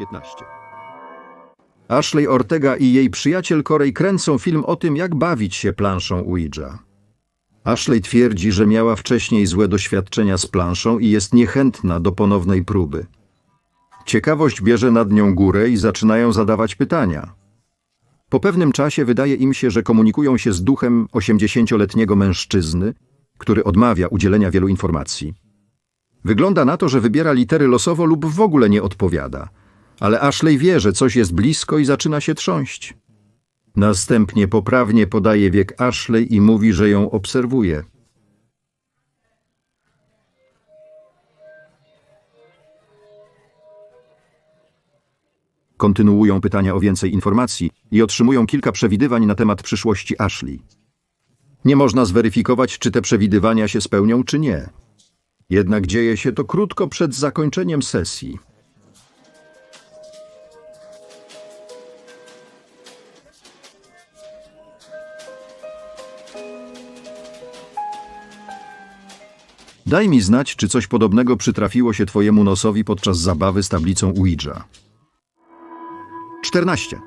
15. Ashley Ortega i jej przyjaciel Corey kręcą film o tym, jak bawić się planszą Ouija. Ashley twierdzi, że miała wcześniej złe doświadczenia z planszą i jest niechętna do ponownej próby. Ciekawość bierze nad nią górę i zaczynają zadawać pytania. Po pewnym czasie wydaje im się, że komunikują się z duchem 80-letniego mężczyzny, który odmawia udzielenia wielu informacji. Wygląda na to, że wybiera litery losowo lub w ogóle nie odpowiada, ale Ashley wie, że coś jest blisko i zaczyna się trząść. Następnie poprawnie podaje wiek Ashley i mówi, że ją obserwuje. Kontynuują pytania o więcej informacji i otrzymują kilka przewidywań na temat przyszłości Ashley. Nie można zweryfikować, czy te przewidywania się spełnią, czy nie. Jednak dzieje się to krótko przed zakończeniem sesji. Daj mi znać, czy coś podobnego przytrafiło się twojemu nosowi podczas zabawy z tablicą Ouija. 14.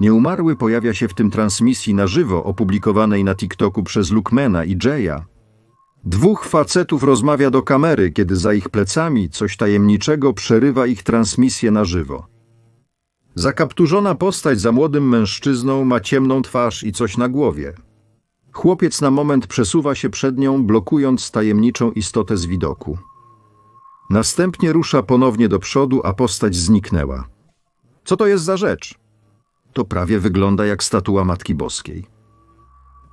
Nieumarły pojawia się w tym transmisji na żywo opublikowanej na TikToku przez Lukmana i Jaya. Dwóch facetów rozmawia do kamery, kiedy za ich plecami coś tajemniczego przerywa ich transmisję na żywo. Zakapturzona postać za młodym mężczyzną ma ciemną twarz i coś na głowie. Chłopiec na moment przesuwa się przed nią, blokując tajemniczą istotę z widoku. Następnie rusza ponownie do przodu, a postać zniknęła. Co to jest za rzecz? To prawie wygląda jak statua Matki Boskiej.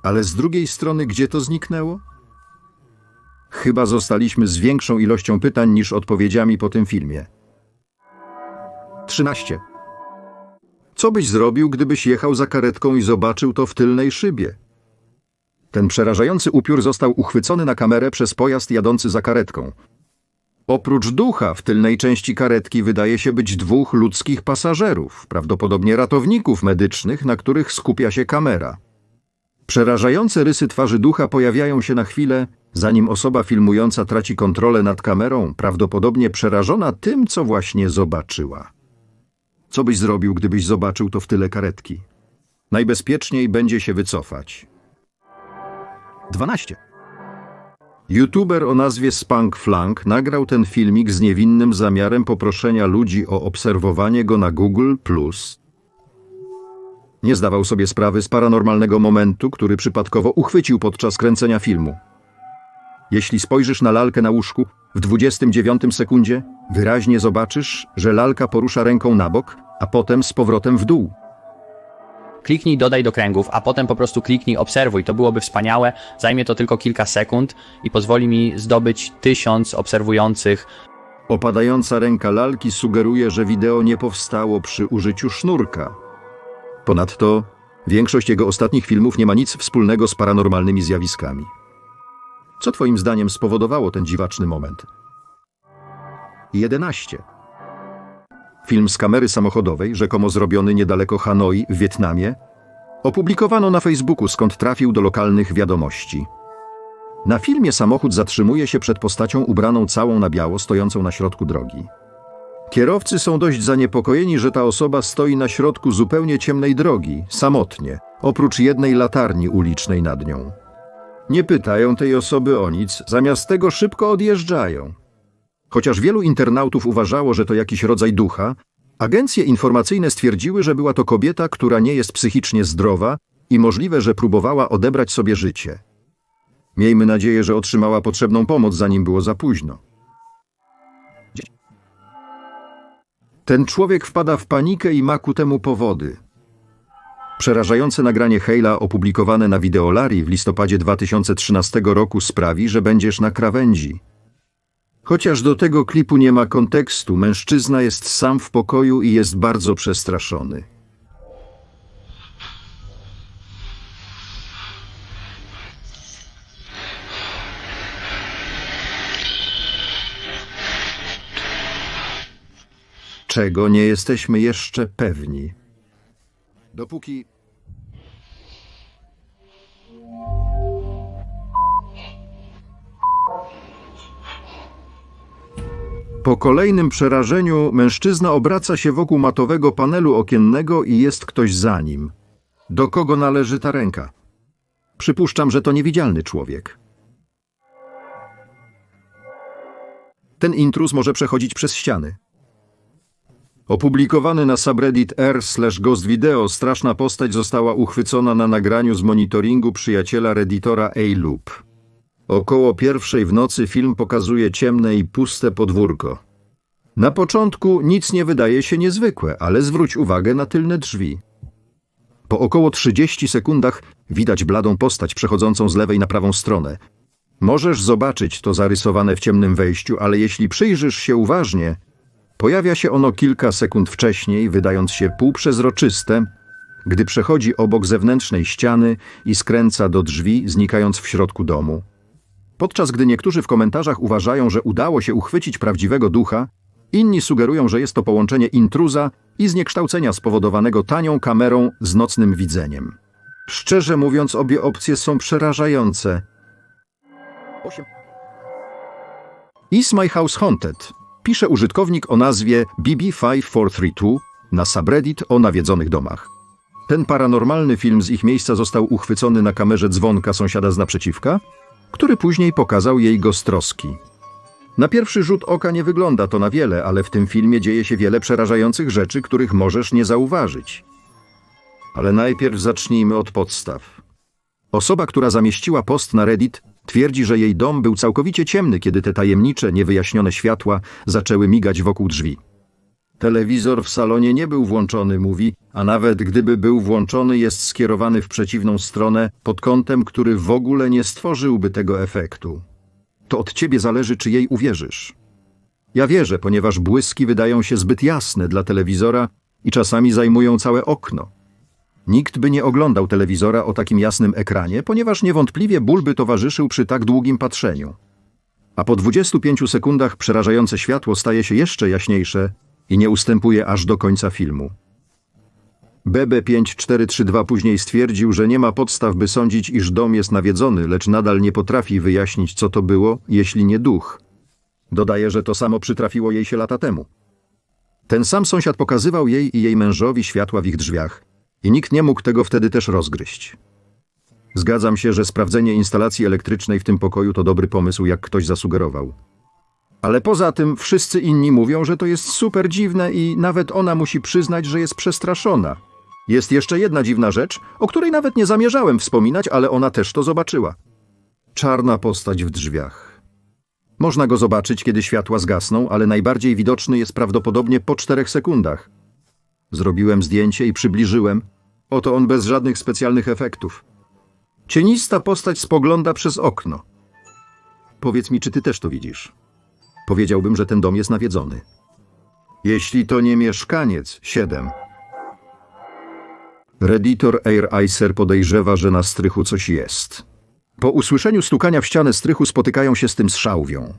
Ale z drugiej strony, gdzie to zniknęło? Chyba zostaliśmy z większą ilością pytań niż odpowiedziami po tym filmie. 13. Co byś zrobił, gdybyś jechał za karetką i zobaczył to w tylnej szybie? Ten przerażający upiór został uchwycony na kamerę przez pojazd jadący za karetką. Oprócz ducha w tylnej części karetki wydaje się być dwóch ludzkich pasażerów, prawdopodobnie ratowników medycznych, na których skupia się kamera. Przerażające rysy twarzy ducha pojawiają się na chwilę, zanim osoba filmująca traci kontrolę nad kamerą, prawdopodobnie przerażona tym, co właśnie zobaczyła. Co byś zrobił, gdybyś zobaczył to w tyle karetki? Najbezpieczniej będzie się wycofać. 12. YouTuber o nazwie Spunk Flank nagrał ten filmik z niewinnym zamiarem poproszenia ludzi o obserwowanie go na Google+. Nie zdawał sobie sprawy z paranormalnego momentu, który przypadkowo uchwycił podczas kręcenia filmu. Jeśli spojrzysz na lalkę na łóżku w 29 sekundzie, wyraźnie zobaczysz, że lalka porusza ręką na bok, a potem z powrotem w dół. Kliknij dodaj do kręgów, a potem po prostu kliknij obserwuj. To byłoby wspaniałe. Zajmie to tylko kilka sekund i pozwoli mi zdobyć tysiąc obserwujących. Opadająca ręka lalki sugeruje, że wideo nie powstało przy użyciu sznurka. Ponadto większość jego ostatnich filmów nie ma nic wspólnego z paranormalnymi zjawiskami. Co twoim zdaniem spowodowało ten dziwaczny moment? 11. Film z kamery samochodowej, rzekomo zrobiony niedaleko Hanoi w Wietnamie, opublikowano na Facebooku, skąd trafił do lokalnych wiadomości. Na filmie samochód zatrzymuje się przed postacią ubraną całą na biało, stojącą na środku drogi. Kierowcy są dość zaniepokojeni, że ta osoba stoi na środku zupełnie ciemnej drogi, samotnie, oprócz jednej latarni ulicznej nad nią. Nie pytają tej osoby o nic, zamiast tego szybko odjeżdżają. Chociaż wielu internautów uważało, że to jakiś rodzaj ducha, agencje informacyjne stwierdziły, że była to kobieta, która nie jest psychicznie zdrowa i możliwe, że próbowała odebrać sobie życie. Miejmy nadzieję, że otrzymała potrzebną pomoc, zanim było za późno. Ten człowiek wpada w panikę i ma ku temu powody. Przerażające nagranie Hejla opublikowane na Videolari w listopadzie 2013 roku sprawi, że będziesz na krawędzi. Chociaż do tego klipu nie ma kontekstu, mężczyzna jest sam w pokoju i jest bardzo przestraszony. Czego nie jesteśmy jeszcze pewni. Dopóki Po kolejnym przerażeniu mężczyzna obraca się wokół matowego panelu okiennego i jest ktoś za nim. Do kogo należy ta ręka? Przypuszczam, że to niewidzialny człowiek. Ten intruz może przechodzić przez ściany. Opublikowany na subreddit r slash ghost video straszna postać została uchwycona na nagraniu z monitoringu przyjaciela redditora A-Loop. Około pierwszej w nocy film pokazuje ciemne i puste podwórko. Na początku nic nie wydaje się niezwykłe, ale zwróć uwagę na tylne drzwi. Po około 30 sekundach widać bladą postać przechodzącą z lewej na prawą stronę. Możesz zobaczyć to zarysowane w ciemnym wejściu, ale jeśli przyjrzysz się uważnie, pojawia się ono kilka sekund wcześniej, wydając się półprzezroczyste, gdy przechodzi obok zewnętrznej ściany i skręca do drzwi, znikając w środku domu. Podczas gdy niektórzy w komentarzach uważają, że udało się uchwycić prawdziwego ducha, inni sugerują, że jest to połączenie intruza i zniekształcenia spowodowanego tanią kamerą z nocnym widzeniem. Szczerze mówiąc, obie opcje są przerażające. 8. Is My House Haunted? Pisze użytkownik o nazwie BB5432 na subreddit o nawiedzonych domach. Ten paranormalny film z ich miejsca został uchwycony na kamerze dzwonka sąsiada z naprzeciwka, który później pokazał jej go z troski. Na pierwszy rzut oka nie wygląda to na wiele, ale w tym filmie dzieje się wiele przerażających rzeczy, których możesz nie zauważyć. Ale najpierw zacznijmy od podstaw. Osoba, która zamieściła post na Reddit, twierdzi, że jej dom był całkowicie ciemny, kiedy te tajemnicze, niewyjaśnione światła zaczęły migać wokół drzwi. Telewizor w salonie nie był włączony, mówi, a nawet gdyby był włączony, jest skierowany w przeciwną stronę pod kątem, który w ogóle nie stworzyłby tego efektu. To od ciebie zależy, czy jej uwierzysz. Ja wierzę, ponieważ błyski wydają się zbyt jasne dla telewizora i czasami zajmują całe okno. Nikt by nie oglądał telewizora o takim jasnym ekranie, ponieważ niewątpliwie ból by towarzyszył przy tak długim patrzeniu. A po 25 sekundach przerażające światło staje się jeszcze jaśniejsze i nie ustępuje aż do końca filmu. BB5432 później stwierdził, że nie ma podstaw, by sądzić, iż dom jest nawiedzony, lecz nadal nie potrafi wyjaśnić, co to było, jeśli nie duch. Dodaje, że to samo przytrafiło jej się lata temu. Ten sam sąsiad pokazywał jej i jej mężowi światła w ich drzwiach i nikt nie mógł tego wtedy też rozgryźć. Zgadzam się, że sprawdzenie instalacji elektrycznej w tym pokoju to dobry pomysł, jak ktoś zasugerował. Ale poza tym wszyscy inni mówią, że to jest super dziwne i nawet ona musi przyznać, że jest przestraszona. Jest jeszcze jedna dziwna rzecz, o której nawet nie zamierzałem wspominać, ale ona też to zobaczyła. Czarna postać w drzwiach. Można go zobaczyć, kiedy światła zgasną, ale najbardziej widoczny jest prawdopodobnie po czterech sekundach. Zrobiłem zdjęcie i przybliżyłem. Oto on bez żadnych specjalnych efektów. Cienista postać spogląda przez okno. Powiedz mi, czy ty też to widzisz? Powiedziałbym, że ten dom jest nawiedzony. Jeśli to nie mieszkaniec, 7. Redditor Air Icer podejrzewa, że na strychu coś jest. Po usłyszeniu stukania w ścianę strychu spotykają się z tym z szałwią.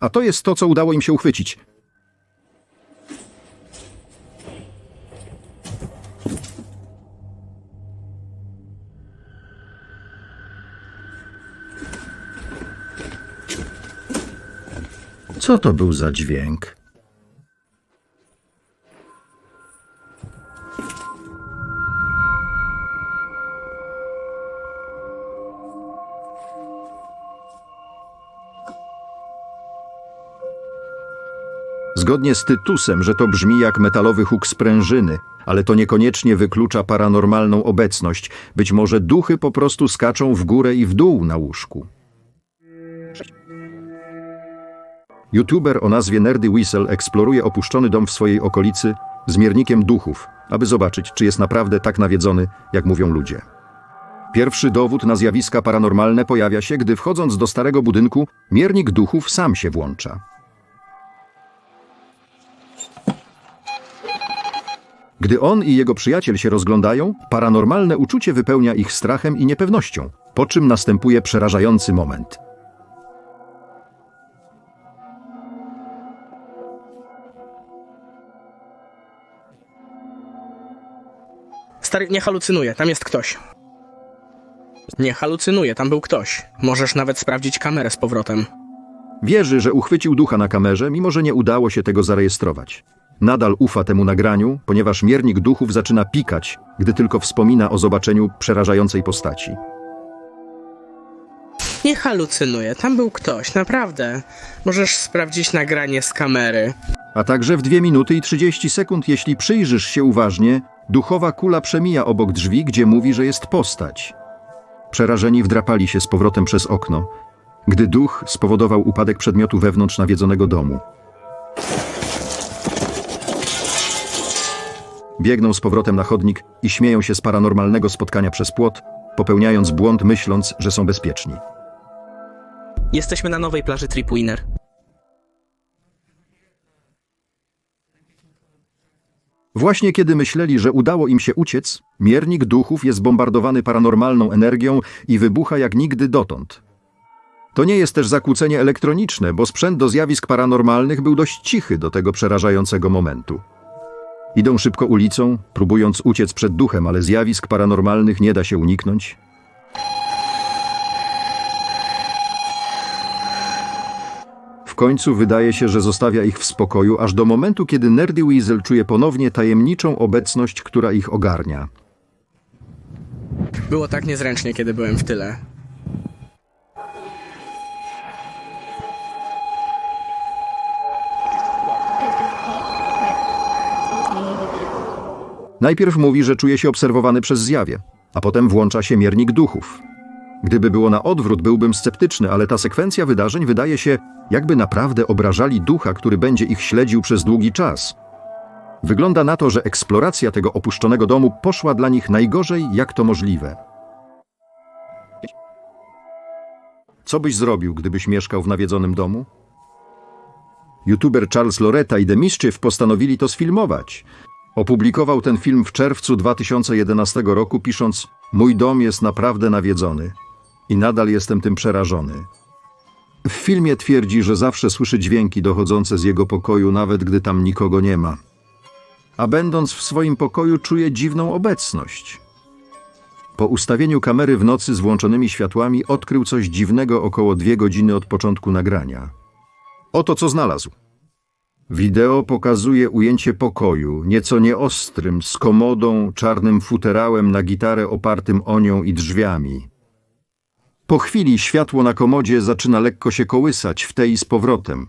A to jest to, co udało im się uchwycić. Co to był za dźwięk? Zgodnie z tytusem, że to brzmi jak metalowy huk sprężyny, ale to niekoniecznie wyklucza paranormalną obecność. Być może duchy po prostu skaczą w górę i w dół na łóżku. YouTuber o nazwie Nerdy Whistle eksploruje opuszczony dom w swojej okolicy z miernikiem duchów, aby zobaczyć, czy jest naprawdę tak nawiedzony, jak mówią ludzie. Pierwszy dowód na zjawiska paranormalne pojawia się, gdy wchodząc do starego budynku, miernik duchów sam się włącza. Gdy on i jego przyjaciel się rozglądają, paranormalne uczucie wypełnia ich strachem i niepewnością, po czym następuje przerażający moment. Stary, nie halucynuje, tam jest ktoś. Nie halucynuje, tam był ktoś. Możesz nawet sprawdzić kamerę z powrotem. Wierzy, że uchwycił ducha na kamerze, mimo że nie udało się tego zarejestrować. Nadal ufa temu nagraniu, ponieważ miernik duchów zaczyna pikać, gdy tylko wspomina o zobaczeniu przerażającej postaci. Nie halucynuję, tam był ktoś, naprawdę. Możesz sprawdzić nagranie z kamery. A także w 2 minuty i 30 sekund, jeśli przyjrzysz się uważnie, duchowa kula przemija obok drzwi, gdzie mówi, że jest postać. Przerażeni wdrapali się z powrotem przez okno, gdy duch spowodował upadek przedmiotu wewnątrz nawiedzonego domu. Biegną z powrotem na chodnik i śmieją się z paranormalnego spotkania przez płot, popełniając błąd myśląc, że są bezpieczni. Jesteśmy na nowej plaży Trip Winner. Właśnie kiedy myśleli, że udało im się uciec, miernik duchów jest bombardowany paranormalną energią i wybucha jak nigdy dotąd. To nie jest też zakłócenie elektroniczne, bo sprzęt do zjawisk paranormalnych był dość cichy do tego przerażającego momentu. Idą szybko ulicą, próbując uciec przed duchem, ale zjawisk paranormalnych nie da się uniknąć. W końcu wydaje się, że zostawia ich w spokoju, aż do momentu, kiedy Nerdy Weasel czuje ponownie tajemniczą obecność, która ich ogarnia. Było tak niezręcznie, kiedy byłem w tyle. Najpierw mówi, że czuje się obserwowany przez zjawie, a potem włącza się miernik duchów. Gdyby było na odwrót, byłbym sceptyczny, ale ta sekwencja wydarzeń wydaje się, jakby naprawdę obrażali ducha, który będzie ich śledził przez długi czas. Wygląda na to, że eksploracja tego opuszczonego domu poszła dla nich najgorzej, jak to możliwe. Co byś zrobił, gdybyś mieszkał w nawiedzonym domu? YouTuber Charles Loretta i The Mischief postanowili to sfilmować. Opublikował ten film w czerwcu 2011 roku, pisząc: Mój dom jest naprawdę nawiedzony i nadal jestem tym przerażony. W filmie twierdzi, że zawsze słyszy dźwięki dochodzące z jego pokoju, nawet gdy tam nikogo nie ma. A będąc w swoim pokoju, czuje dziwną obecność. Po ustawieniu kamery w nocy z włączonymi światłami odkrył coś dziwnego około dwie godziny od początku nagrania. Oto co znalazł. Wideo pokazuje ujęcie pokoju, nieco nieostrym, z komodą, czarnym futerałem na gitarę opartym o nią i drzwiami. Po chwili światło na komodzie zaczyna lekko się kołysać w tej z powrotem.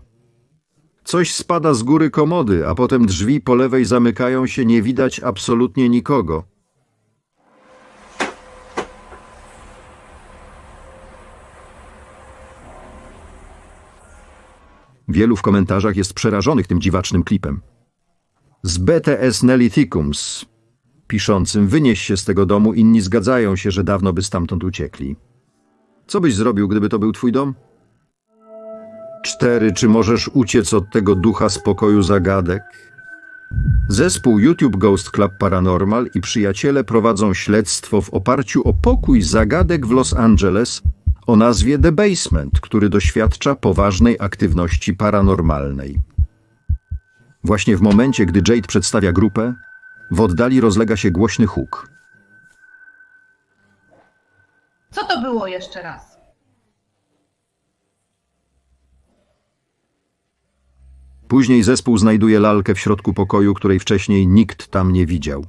Coś spada z góry komody, a potem drzwi po lewej zamykają się, nie widać absolutnie nikogo. Wielu w komentarzach jest przerażonych tym dziwacznym klipem. Z BTS Nelithicums, piszącym wynieś się z tego domu, inni zgadzają się, że dawno by stamtąd uciekli. Co byś zrobił, gdyby to był twój dom? Cztery, czy możesz uciec od tego ducha spokoju zagadek? Zespół YouTube Ghost Club Paranormal i przyjaciele prowadzą śledztwo w oparciu o pokój zagadek w Los Angeles o nazwie The Basement, który doświadcza poważnej aktywności paranormalnej. Właśnie w momencie, gdy Jade przedstawia grupę, w oddali rozlega się głośny huk. Co to było jeszcze raz? Później zespół znajduje lalkę w środku pokoju, której wcześniej nikt tam nie widział.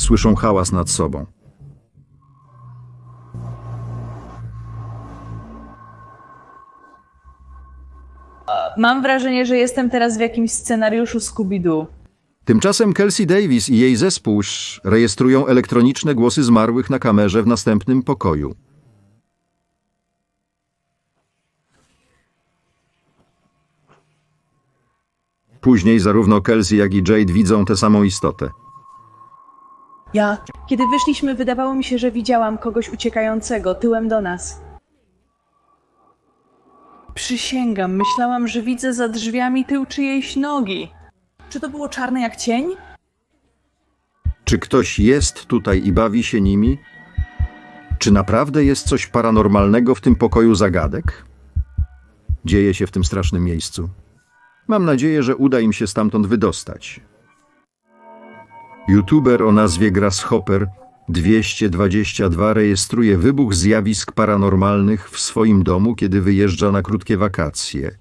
Słyszą hałas nad sobą. Mam wrażenie, że jestem teraz w jakimś scenariuszu Scooby-Doo. Tymczasem Kelsey Davis i jej zespół sz- rejestrują elektroniczne głosy zmarłych na kamerze w następnym pokoju. Później zarówno Kelsey, jak i Jade widzą tę samą istotę. Ja. Kiedy wyszliśmy, wydawało mi się, że widziałam kogoś uciekającego tyłem do nas. Przysięgam, myślałam, że widzę za drzwiami tył czyjejś nogi. Czy to było czarne jak cień? Czy ktoś jest tutaj i bawi się nimi? Czy naprawdę jest coś paranormalnego w tym pokoju zagadek? Dzieje się w tym strasznym miejscu. Mam nadzieję, że uda im się stamtąd wydostać. YouTuber o nazwie Grasshopper 222 rejestruje wybuch zjawisk paranormalnych w swoim domu, kiedy wyjeżdża na krótkie wakacje.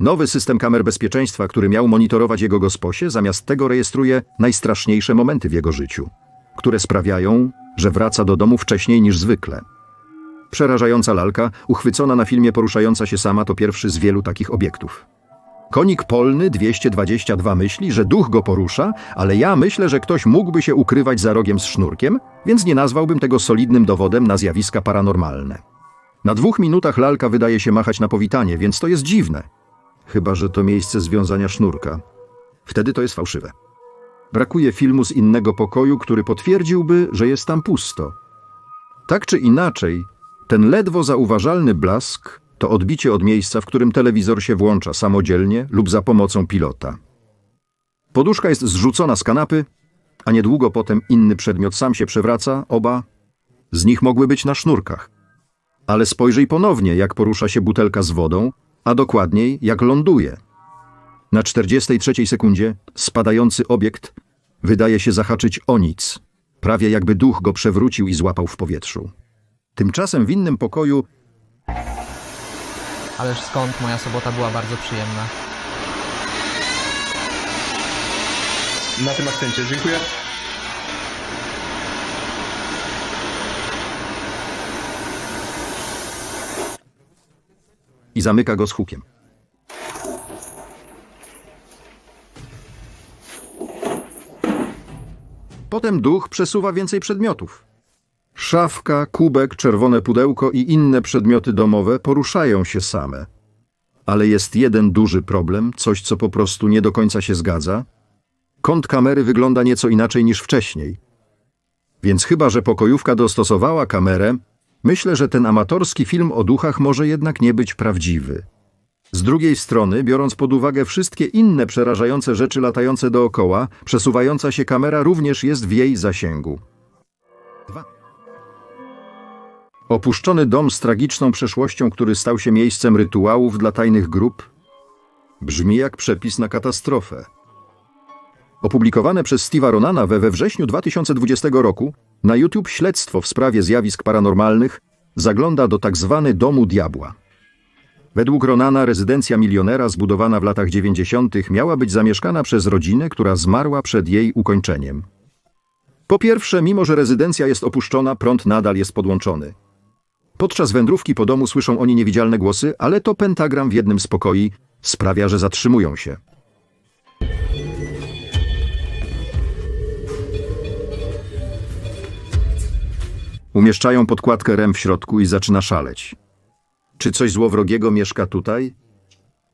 Nowy system kamer bezpieczeństwa, który miał monitorować jego gosposie, zamiast tego rejestruje najstraszniejsze momenty w jego życiu, które sprawiają, że wraca do domu wcześniej niż zwykle. Przerażająca lalka, uchwycona na filmie poruszająca się sama, to pierwszy z wielu takich obiektów. Konik polny 222 myśli, że duch go porusza, ale ja myślę, że ktoś mógłby się ukrywać za rogiem z sznurkiem, więc nie nazwałbym tego solidnym dowodem na zjawiska paranormalne. Na dwóch minutach lalka wydaje się machać na powitanie, więc to jest dziwne. Chyba, że to miejsce związania sznurka. Wtedy to jest fałszywe. Brakuje filmu z innego pokoju, który potwierdziłby, że jest tam pusto. Tak czy inaczej, ten ledwo zauważalny blask to odbicie od miejsca, w którym telewizor się włącza samodzielnie lub za pomocą pilota. Poduszka jest zrzucona z kanapy, a niedługo potem inny przedmiot sam się przewraca, oba z nich mogły być na sznurkach. Ale spojrzyj ponownie, jak porusza się butelka z wodą, a dokładniej jak ląduje. Na 43 sekundzie spadający obiekt wydaje się zahaczyć o nic, prawie jakby duch go przewrócił i złapał w powietrzu. Tymczasem w innym pokoju Ależ skąd moja sobota była bardzo przyjemna. Na tym akcencie, dziękuję. i zamyka go z hukiem. Potem duch przesuwa więcej przedmiotów. Szafka, kubek, czerwone pudełko i inne przedmioty domowe poruszają się same. Ale jest jeden duży problem, coś co po prostu nie do końca się zgadza. Kąt kamery wygląda nieco inaczej niż wcześniej. Więc chyba, że pokojówka dostosowała kamerę, Myślę, że ten amatorski film o duchach może jednak nie być prawdziwy. Z drugiej strony, biorąc pod uwagę wszystkie inne przerażające rzeczy latające dookoła, przesuwająca się kamera również jest w jej zasięgu. Opuszczony dom z tragiczną przeszłością, który stał się miejscem rytuałów dla tajnych grup, brzmi jak przepis na katastrofę. Opublikowane przez Steve'a Ronana we, we wrześniu 2020 roku na YouTube śledztwo w sprawie zjawisk paranormalnych zagląda do tak zwany domu diabła. Według Ronana rezydencja milionera zbudowana w latach 90. miała być zamieszkana przez rodzinę, która zmarła przed jej ukończeniem. Po pierwsze, mimo że rezydencja jest opuszczona, prąd nadal jest podłączony. Podczas wędrówki po domu słyszą oni niewidzialne głosy, ale to pentagram w jednym z pokoi sprawia, że zatrzymują się. Umieszczają podkładkę rem w środku i zaczyna szaleć. Czy coś złowrogiego mieszka tutaj?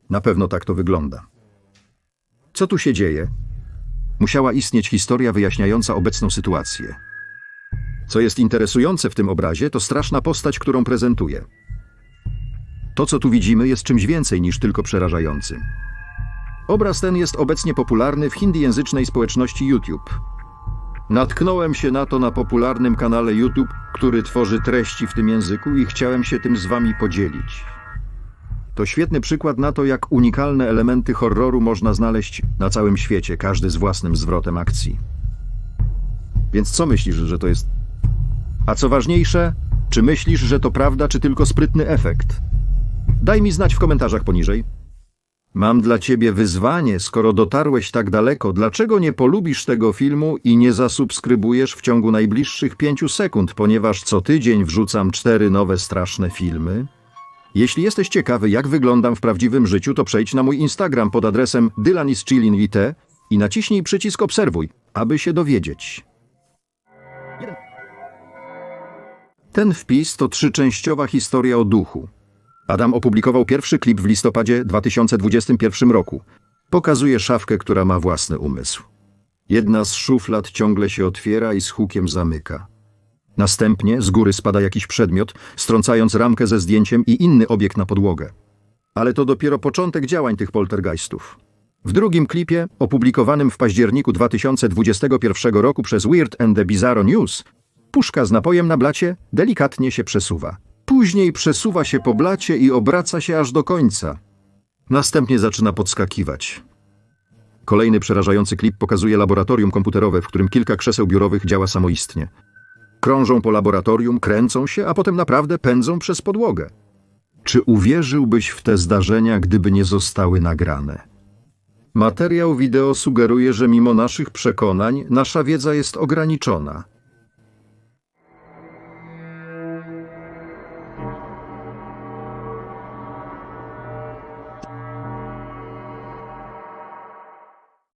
Na pewno tak to wygląda. Co tu się dzieje? Musiała istnieć historia wyjaśniająca obecną sytuację. Co jest interesujące w tym obrazie, to straszna postać, którą prezentuje. To, co tu widzimy, jest czymś więcej niż tylko przerażającym. Obraz ten jest obecnie popularny w hindijęzycznej społeczności YouTube. Natknąłem się na to na popularnym kanale YouTube, który tworzy treści w tym języku i chciałem się tym z wami podzielić. To świetny przykład na to, jak unikalne elementy horroru można znaleźć na całym świecie, każdy z własnym zwrotem akcji. Więc co myślisz, że to jest? A co ważniejsze, czy myślisz, że to prawda, czy tylko sprytny efekt? Daj mi znać w komentarzach poniżej. Mam dla ciebie wyzwanie, skoro dotarłeś tak daleko, dlaczego nie polubisz tego filmu i nie zasubskrybujesz w ciągu najbliższych pięciu sekund, ponieważ co tydzień wrzucam cztery nowe straszne filmy? Jeśli jesteś ciekawy, jak wyglądam w prawdziwym życiu, to przejdź na mój Instagram pod adresem dylanischilinvite i naciśnij przycisk obserwuj, aby się dowiedzieć. Ten wpis to trzyczęściowa historia o duchu. Adam opublikował pierwszy klip w listopadzie 2021 roku. Pokazuje szafkę, która ma własny umysł. Jedna z szuflad ciągle się otwiera i z hukiem zamyka. Następnie z góry spada jakiś przedmiot, strącając ramkę ze zdjęciem i inny obiekt na podłogę. Ale to dopiero początek działań tych poltergeistów. W drugim klipie, opublikowanym w październiku 2021 roku przez Weird and the Bizarro News, puszka z napojem na blacie delikatnie się przesuwa. Później przesuwa się po blacie i obraca się aż do końca. Następnie zaczyna podskakiwać. Kolejny przerażający klip pokazuje laboratorium komputerowe, w którym kilka krzeseł biurowych działa samoistnie. Krążą po laboratorium, kręcą się, a potem naprawdę pędzą przez podłogę. Czy uwierzyłbyś w te zdarzenia, gdyby nie zostały nagrane? Materiał wideo sugeruje, że mimo naszych przekonań nasza wiedza jest ograniczona.